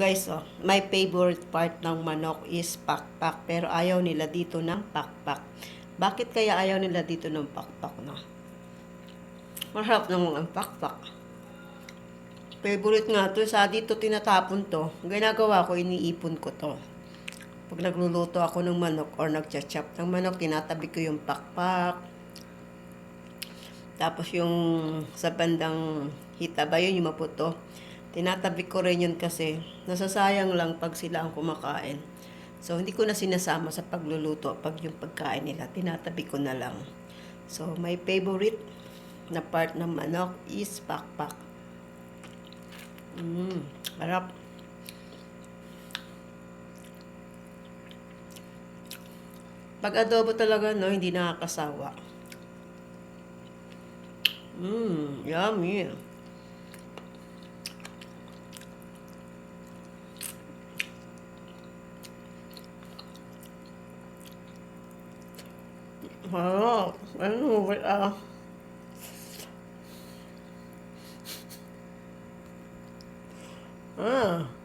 guys, oh, my favorite part ng manok is pakpak. Pero ayaw nila dito ng pakpak. Bakit kaya ayaw nila dito ng pakpak na? Masarap naman ang pakpak. Favorite nga to. Sa dito tinatapon to. Ginagawa ko, iniipon ko to. Pag nagluluto ako ng manok or nagcha-chop ng manok, tinatabi ko yung pakpak. Tapos yung sa bandang hitaba, yun yung maputo. Tinatabi ko rin yun kasi nasasayang lang pag sila ang kumakain. So, hindi ko na sinasama sa pagluluto pag yung pagkain nila. Tinatabi ko na lang. So, my favorite na part ng manok is pakpak. Mmm, harap. Pag adobo talaga, no, hindi nakakasawa. Mmm, yummy. ขอลอกแล้วหนูไปเอาอ่า